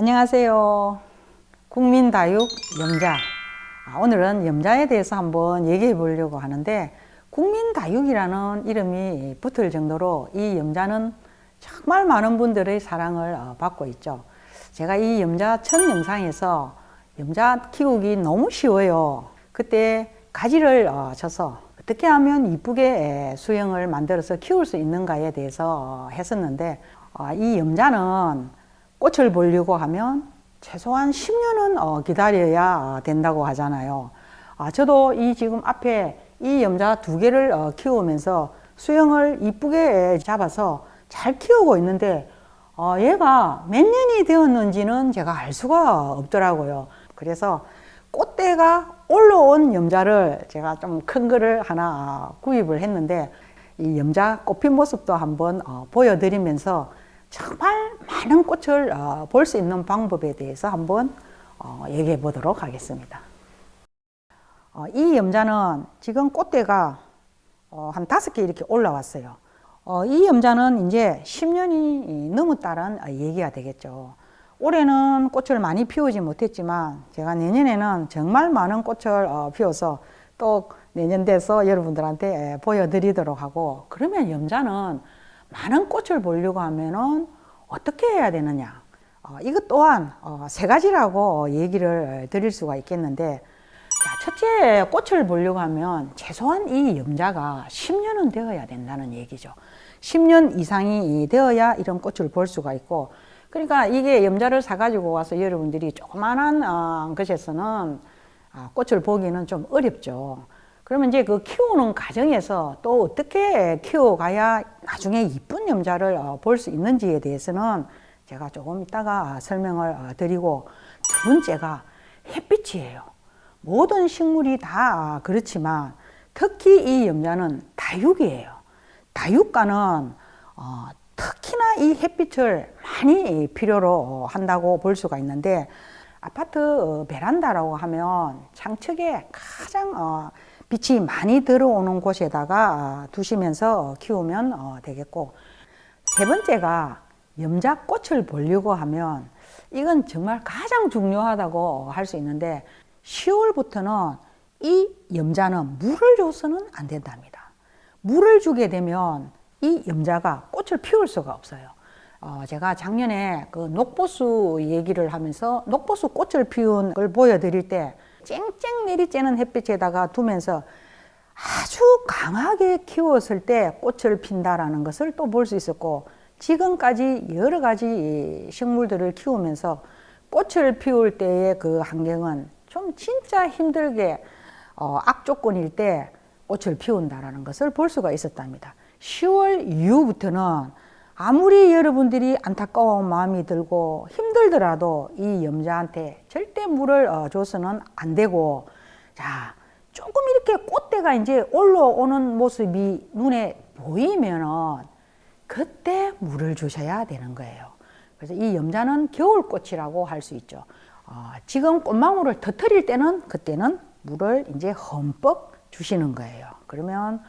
안녕하세요. 국민다육 염자. 아, 오늘은 염자에 대해서 한번 얘기해 보려고 하는데, 국민다육이라는 이름이 붙을 정도로 이 염자는 정말 많은 분들의 사랑을 어, 받고 있죠. 제가 이 염자 첫 영상에서 염자 키우기 너무 쉬워요. 그때 가지를 어, 쳐서 어떻게 하면 이쁘게 수영을 만들어서 키울 수 있는가에 대해서 어, 했었는데, 어, 이 염자는 꽃을 보려고 하면 최소한 10년은 어, 기다려야 된다고 하잖아요. 아, 저도 이 지금 앞에 이 염자 두 개를 어, 키우면서 수영을 이쁘게 잡아서 잘 키우고 있는데 어, 얘가 몇 년이 되었는지는 제가 알 수가 없더라고요. 그래서 꽃대가 올라온 염자를 제가 좀 큰 거를 하나 구입을 했는데 이 염자 꽃핀 모습도 한번 어, 보여드리면서 정말 많은 꽃을 어, 볼수 있는 방법에 대해서 한번 어, 얘기해 보도록 하겠습니다. 어, 이 염자는 지금 꽃대가 어, 한 다섯 개 이렇게 올라왔어요. 어, 이 염자는 이제 10년이 넘었다는 얘기가 되겠죠. 올해는 꽃을 많이 피우지 못했지만 제가 내년에는 정말 많은 꽃을 어, 피워서 또 내년 돼서 여러분들한테 보여드리도록 하고 그러면 염자는 많은 꽃을 보려고 하면은 어떻게 해야 되느냐? 어, 이것 또한 어, 세 가지라고 얘기를 드릴 수가 있겠는데 자, 첫째 꽃을 보려고 하면 최소한 이 염자가 10년은 되어야 된다는 얘기죠. 10년 이상이 되어야 이런 꽃을 볼 수가 있고 그러니까 이게 염자를 사가지고 와서 여러분들이 조그만한 어, 것에서는 아, 꽃을 보기는 좀 어렵죠. 그러면 이제 그 키우는 과정에서 또 어떻게 키워가야 나중에 이쁜 염자를 어, 볼수 있는지에 대해서는 제가 조금 이따가 설명을 어, 드리고 두 번째가 햇빛이에요. 모든 식물이 다 그렇지만 특히 이 염자는 다육이에요. 다육가는 어, 특히나 이 햇빛을 많이 필요로 한다고 볼 수가 있는데 아파트 어, 베란다라고 하면 창측에 가장 어, 빛이 많이 들어오는 곳에다가 두시면서 키우면 어, 되겠고 세 번째가 염자꽃을 보려고 하면 이건 정말 가장 중요하다고 할 수 있는데 10월부터는 이 염자는 물을 줘서는 안 된답니다. 물을 주게 되면 이 염자가 꽃을 피울 수가 없어요. 어, 제가 작년에 그 녹보수 얘기를 하면서 녹보수 꽃을 피운 걸 보여드릴 때 쨍쨍 내리쬐는 햇빛에다가 두면서 아주 강하게 키웠을 때 꽃을 핀다라는 것을 또 볼 수 있었고 지금까지 여러 가지 식물들을 키우면서 꽃을 피울 때의 그 환경은 좀 진짜 힘들게 어, 악조건일 때 꽃을 피운다라는 것을 볼 수가 있었답니다. 10월 이후부터는 아무리 여러분들이 안타까운 마음이 들고 힘들더라도 이 염자한테 절대 물을 어, 줘서는 안 되고 자 조금 이렇게 꽃대가 이제 올라오는 모습이 눈에 보이면은 그때 물을 주셔야 되는 거예요. 그래서 이 염자는 겨울꽃이라고 할 수 있죠. 어, 지금 꽃망울을 터트릴 때는 그때는 물을 이제 흠뻑 주시는 거예요. 그러면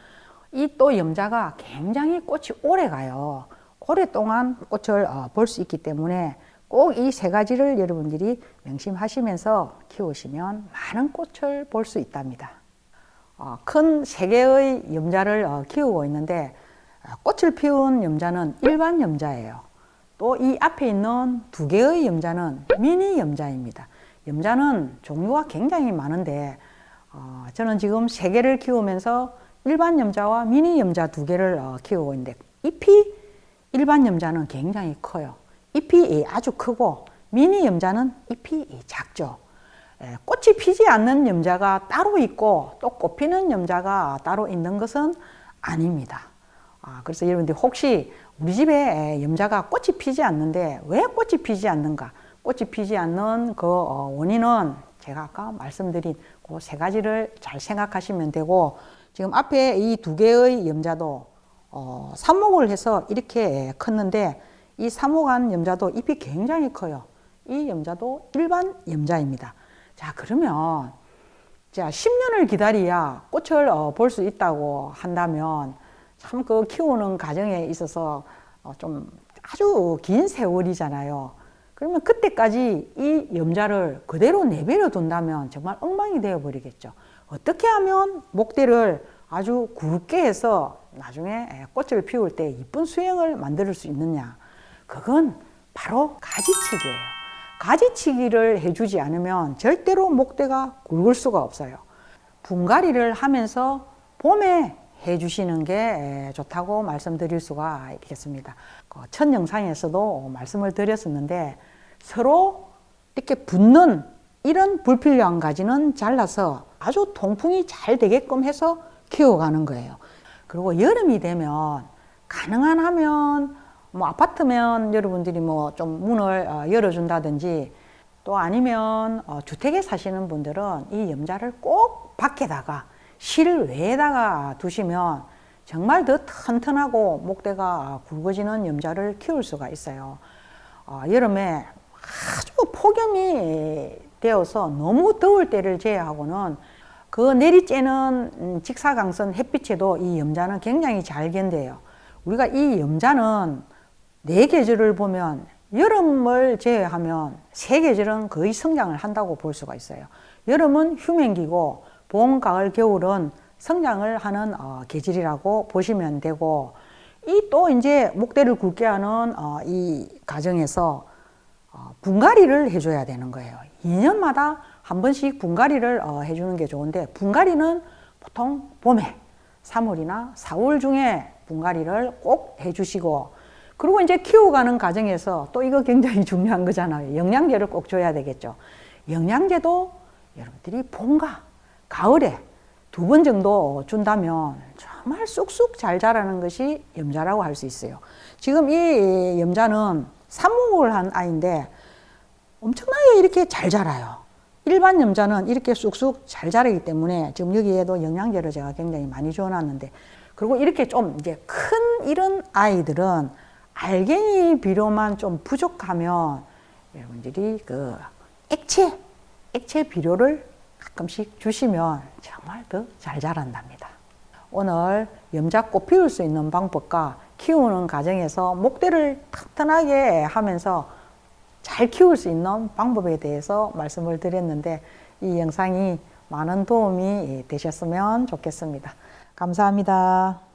이 또 염자가 굉장히 꽃이 오래 가요. 오랫동안 꽃을 어, 볼수 있기 때문에 꼭 이 세 가지를 여러분들이 명심하시면서 키우시면 많은 꽃을 볼 수 있답니다. 어, 큰세 개의 염자를 어, 키우고 있는데 꽃을 피운 염자는 일반 염자예요. 또 이 앞에 있는 두 개의 염자는 미니 염자입니다. 염자는 종류가 굉장히 많은데 어, 저는 지금 세 개를 키우면서 일반 염자와 미니 염자 두 개를 어, 키우고 있는데 잎이 일반 염자는 굉장히 커요. 잎이 아주 크고 미니 염자는 잎이 작죠. 예, 꽃이 피지 않는 염자가 따로 있고 또 꽃피는 염자가 따로 있는 것은 아닙니다. 아, 그래서 여러분들 혹시 우리 집에 염자가 꽃이 피지 않는데 왜 꽃이 피지 않는가? 꽃이 피지 않는 그 어, 원인은 제가 아까 말씀드린 그 세 가지를 잘 생각하시면 되고 지금 앞에 이 두 개의 염자도 어, 삽목을 해서 이렇게 컸는데 이 삽목한 염자도 잎이 굉장히 커요. 이 염자도 일반 염자입니다. 자, 그러면 자, 10년을 기다려야 꽃을 어, 볼 수 있다고 한다면 참 그 키우는 과정에 있어서 어, 좀 아주 긴 세월이잖아요. 그러면 그때까지 이 염자를 그대로 내버려 둔다면 정말 엉망이 되어 버리겠죠. 어떻게 하면 목대를 아주 굵게 해서 나중에 꽃을 피울 때 이쁜 수영을 만들 수 있느냐? 그건 바로 가지치기예요. 가지치기를 해주지 않으면 절대로 목대가 굵을 수가 없어요. 분갈이를 하면서 봄에 해주시는 게 좋다고 말씀드릴 수가 있겠습니다. 그첫 영상에서도 말씀을 드렸었는데 서로 이렇게 붙는 이런 불필요한 가지는 잘라서 아주 통풍이 잘 되게끔 해서 키워가는 거예요. 그리고 여름이 되면 가능한 하면 뭐 아파트면 여러분들이 뭐 좀 문을 어, 열어준다든지 또 아니면 어, 주택에 사시는 분들은 이 염자를 꼭 밖에다가 실외에다가 두시면 정말 더 튼튼하고 목대가 굵어지는 염자를 키울 수가 있어요. 어, 여름에 아주 폭염이 되어서 너무 더울 때를 제외하고는 그 내리쬐는 음, 직사광선 햇빛에도 이 염자는 굉장히 잘 견뎌요. 우리가 이 염자는 네 계절을 보면 여름을 제외하면 세 계절은 거의 성장을 한다고 볼 수가 있어요. 여름은 휴men기고 봄, 가을, 겨울은 성장을 하는 어, 계절이라고 보시면 되고 이 또 이제 목대를 굵게 하는 어, 이 과정에서 어, 분갈이를 해줘야 되는 거예요. 2년마다 한 번씩 분갈이를 어, 해주는 게 좋은데 분갈이는 보통 봄에 3월이나 4월 중에 분갈이를 꼭 해주시고 그리고 이제 키워가는 과정에서 또 이거 굉장히 중요한 거잖아요. 영양제를 꼭 줘야 되겠죠. 영양제도 여러분들이 봄과 가을에 두 번 정도 준다면 정말 쑥쑥 잘 자라는 것이 염자라고 할 수 있어요. 지금 이 염자는 삽목을 한 아이인데 엄청나게 이렇게 잘 자라요. 일반 염자는 이렇게 쑥쑥 잘 자라기 때문에 지금 여기에도 영양제를 제가 굉장히 많이 줘놨는데 그리고 이렇게 좀 이제 큰 이런 아이들은 알갱이 비료만 좀 부족하면 여러분들이 그 액체, 액체 비료를 가끔씩 주시면 정말 더 잘 자란답니다. 오늘 염자꽃 피울 수 있는 방법과 키우는 과정에서 목대를 튼튼하게 하면서 잘 키울 수 있는 방법에 대해서 말씀을 드렸는데 이 영상이 많은 도움이 되셨으면 좋겠습니다. 감사합니다.